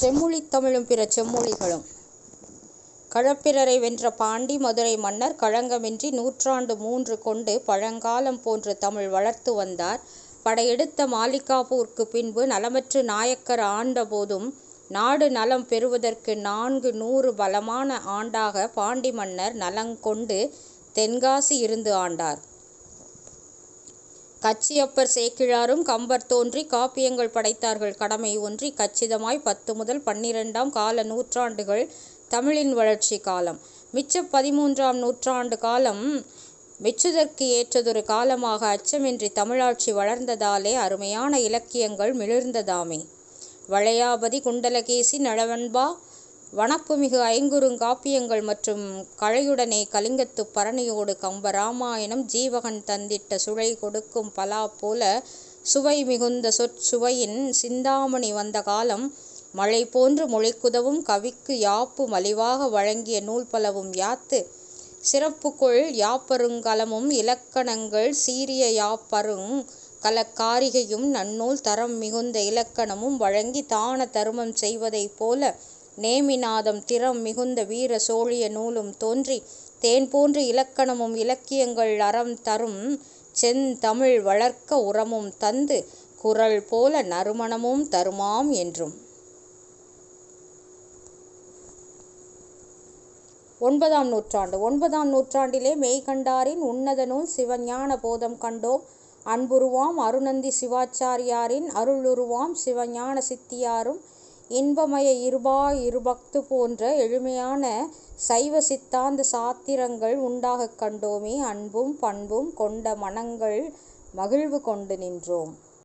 செம்மொழி தமிழும் பிற செம்மொழிகளும் களப்பிரரை வென்ற பாண்டி மதுரை மன்னர் களங்கமின்றி நூற்றாண்டு மூன்று கொண்டு பழங்காலம் போன்று தமிழ் வளர்த்து வந்தார். படையெடுத்த மாலிகாபூர்க்கு பின்பு நலமற்று நாயக்கர் ஆண்ட போதும் நாடு நலம் பெறுவதற்கு நான்கு நூறு பலமான ஆண்டாக பாண்டி மன்னர் நலங்கொண்டு தென்காசி இருந்து ஆண்டார். கச்சியப்பர் சேக்கிழாரும் கம்பர் தோன்றி காப்பியங்கள் படைத்தார்கள் கடமை ஒன்றி கச்சிதமாய் பத்து முதல் பன்னிரண்டாம் கால நூற்றாண்டுகள் தமிழின் வளர்ச்சி காலம். மிச்ச பதிமூன்றாம் நூற்றாண்டு காலம் மெச்சுதற்கு ஏற்றதொரு காலமாக அச்சமின்றி தமிழாட்சி வளர்ந்ததாலே அருமையான இலக்கியங்கள் மிளிர்ந்ததாமே. வளையாபதி குண்டலகேசி நளவன்பா வனப்புமிகு ஐங்குறுங்காப்பியங்கள் மற்றும் கழையுடனே கலிங்கத்துப் பரணியோடு கம்ப இராமாயணம் ஜீவகன் தந்திட்ட சுழை கொடுக்கும் பலா போல சுவை மிகுந்த சொற்சுவையின் சிந்தாமணி வந்த காலம் மழை போன்று மொழிக்குதவும் கவிக்கு யாப்பு மலிவாக வழங்கிய நூல் பலவும் யாத்து. சிறப்புக்குள் யாப்பருங்கலமும் இலக்கணங்கள் சீரிய யாப்பருங் கலக்காரிகையும் நன்னூல் தரம் மிகுந்த இலக்கணமும் வழங்கி தான தருமம் செய்வதைப் போல நேமி நாதம் திறம் மிகுந்த வீர சோழிய நூலும் தோன்றி தேன் போன்று இலக்கணமும் இலக்கியங்கள் அறம் தரும் செந் தமிழ் வளர்க்க உரமும் தந்து குரல் போல நறுமணமும் தருமாம் என்றும். ஒன்பதாம் நூற்றாண்டு ஒன்பதாம் நூற்றாண்டிலே மெய்கண்டாரின் உன்னத நூல் சிவஞான போதம் கண்டோம் அன்புருவாம் அருணந்தி சிவாச்சாரியாரின் அருளுருவாம் சிவஞான சித்தியாரும் இன்பமய இருபா இருபக்து போன்ற எளிமையான சைவ சித்தாந்த சாத்திரங்கள் உண்டாகக் கண்டோமே அன்பும் பண்பும் கொண்ட மனங்கள் மகிழ்வு கொண்டு நின்றோம்.